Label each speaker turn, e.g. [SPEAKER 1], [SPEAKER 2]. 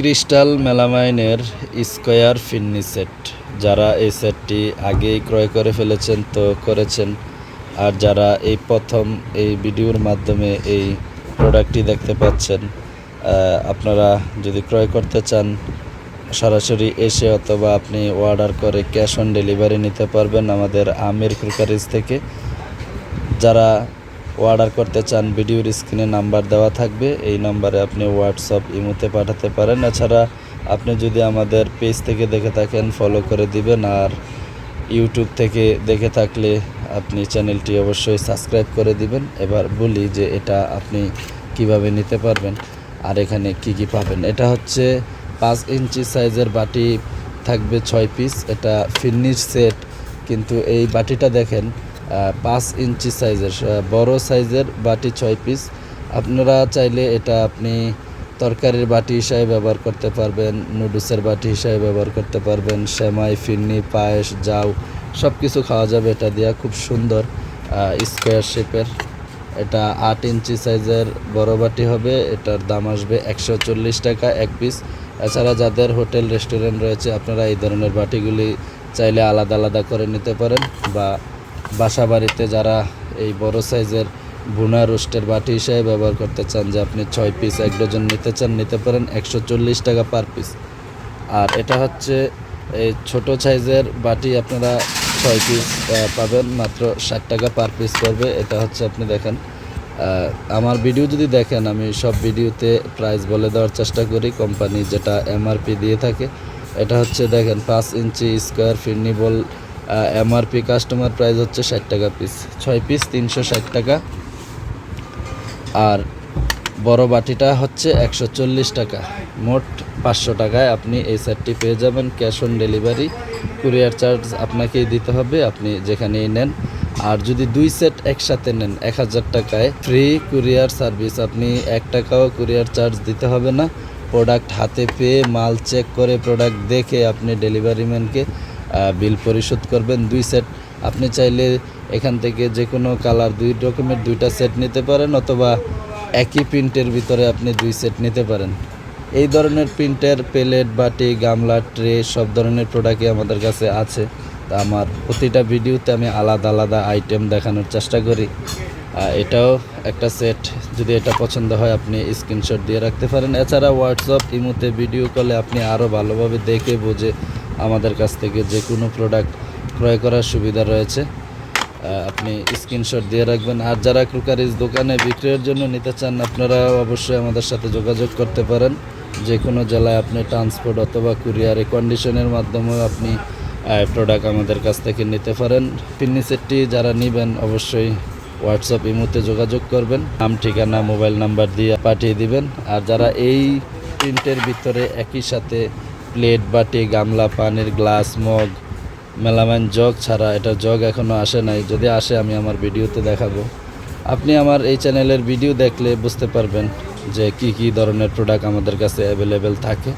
[SPEAKER 1] Crystal মেলামাইনের square phirni set. যারা এই সেটটি আগেই ক্রয় করে ফেলেছেন তো করেছেন। আর যারা এই প্রথম এই ভিডিওর মাধ্যমে এই প্রোডাক্টটি দেখতে পাচ্ছেন আপনারা যদি ক্রয় করতে চান, সরাসরি এসে অথবা আপনি অর্ডার করে ক্যাশ অন ডেলিভারি নিতে পারবেন আমাদের আমির ক্রুকারিজ থেকে। যারা অর্ডার করতে চান, ভিডিওর স্ক্রিনে নাম্বার দেওয়া থাকবে। এই নাম্বারে আপনি হোয়াটসঅ্যাপ ইমোতে পাঠাতে পারেন। এছাড়া আপনি যদি আমাদের পেজ থেকে দেখে থাকেন ফলো করে দিবেন। আর ইউটিউব থেকে দেখে থাকলে আপনি চ্যানেলটি অবশ্যই সাবস্ক্রাইব করে দিবেন। এবার বলি যে এটা আপনি কীভাবে নিতে পারবেন আর এখানে কি কি পাবেন। এটা হচ্ছে পাঁচ ইঞ্চি সাইজের বাটি থাকবে ছয় পিস। এটা ফিনিশ সেট। কিন্তু এই বাটিটা দেখেন পাঁচ ইঞ্চি সাইজের বড় সাইজের বাটি ছয় পিস আপনারা চাইলে এটা আপনি তরকারির বাটি হিসাবে ব্যবহার করতে পারবেন, নুডলসের বাটি হিসাবে ব্যবহার করতে পারবেন, সেমাই, ফিরনি, পায়েস, জাউ সব কিছু খাওয়া যাবে এটা দিয়া, খুব সুন্দর স্কোয়ার শেপের এটা আট ইঞ্চি সাইজের বড় বাটি হবে, এটার দাম আসবে একশো চল্লিশ টাকা এক পিস এছাড়া যাদের হোটেল, রেস্টুরেন্ট রয়েছে, আপনারা এই ধরনের বাটিগুলি চাইলে আলাদা আলাদা করে নিতে পারেন বা বাসা বাড়িতে যারা এই বড় সাইজের ভুনা রোস্টের বাটি হিসেবে ব্যবহার করতে চান যে আপনি ছয় পিস এক ডজন নিতে চান, নিতে পারেন একশো চল্লিশ টাকা পার পিস আর এটা হচ্ছে এই ছোটো সাইজের বাটি আপনারা ছয় পিস পাবেন, মাত্র ষাট টাকা পার পিস পড়বে। এটা হচ্ছে আপনি দেখেন আমার ভিডিও যদি দেখেন, আমি সব ভিডিওতে প্রাইস বলে দেওয়ার চেষ্টা করি কোম্পানি যেটা এমআরপি দিয়ে থাকে। এটা হচ্ছে দেখেন পাঁচ ইঞ্চি স্কোয়ার ফিরনিবল এমআরপি কাস্টমার প্রাইস হচ্ছে ষাট টাকা পিস ছয় পিস তিনশো ষাট টাকা। আর বড় বাটিটা হচ্ছে একশো চল্লিশ টাকা। মোট পাঁচশো টাকায় আপনি এই সেটটি পেয়ে যাবেন। Cash on delivery courier charge আপনাকেই দিতে হবে, আপনি যেখানেই নেন। আর যদি দুই সেট একসাথে নেন, এক হাজার টাকায় ফ্রি কুরিয়ার সার্ভিস আপনি এক টাকাও কুরিয়ার চার্জ দিতে হবে না। প্রোডাক্ট হাতে পেয়ে মাল চেক করে প্রোডাক্ট দেখে আপনি ডেলিভারি ম্যানকে বিল পরিশোধ করবেন দুই সেট। আপনি চাইলে এখান থেকে যে কোনো কালার, দুই রকমের দুইটা সেট নিতে পারেন অথবা একই প্রিন্টের ভিতরে আপনি দুই সেট নিতে পারেন। এই ধরনের প্রিন্টের প্লেট, বাটি, গামলা, ট্রে সব ধরনের প্রোডাক্টই আমাদের কাছে আছে। তা আমার প্রতিটা ভিডিওতে আমি আলাদা আলাদা আইটেম দেখানোর চেষ্টা করি। এটাও একটা সেট যদি এটা পছন্দ হয়, আপনি স্ক্রিনশট দিয়ে রাখতে পারেন। এছাড়া হোয়াটসঅ্যাপ ইমোতে ভিডিও কলে আপনি আরও ভালোভাবে দেখে, বুঝে আমাদের কাছ থেকে যে কোনো প্রোডাক্ট ক্রয় করার সুবিধা রয়েছে। আপনি স্ক্রিনশট দিয়ে রাখবেন। আর যারা ক্রুকারিজ দোকানে বিক্রয়ের জন্য নিতে চান আপনারা অবশ্যই আমাদের সাথে যোগাযোগ করতে পারেন। যে কোনো জেলায় আপনি ট্রান্সপোর্ট অথবা কুরিয়ারে কন্ডিশনের মাধ্যমেও আপনি প্রোডাক্ট আমাদের কাছ থেকে নিতে পারেন। পিন্নি সেটটি যারা নেবেন, অবশ্যই হোয়াটসঅ্যাপ ইমোতে যোগাযোগ করবেন। নাম, ঠিকানা মোবাইল নাম্বার দিয়ে পাঠিয়ে দিবেন। আর যারা এই প্রিন্টের ভিতরে একই সাথে প্লেট, বাটি, গামলা, পানির গ্লাস, মগ, মেলামাইন জগ ছাড়া এটা জগ এখনও আসে নাই। যদি আসে, আমি আমার ভিডিওতে দেখাবো। আপনি আমার এই চ্যানেলের ভিডিও দেখলে বুঝতে পারবেন যে কি কি ধরনের প্রোডাক্ট আমাদের কাছে অ্যাভেলেবেল থাকে।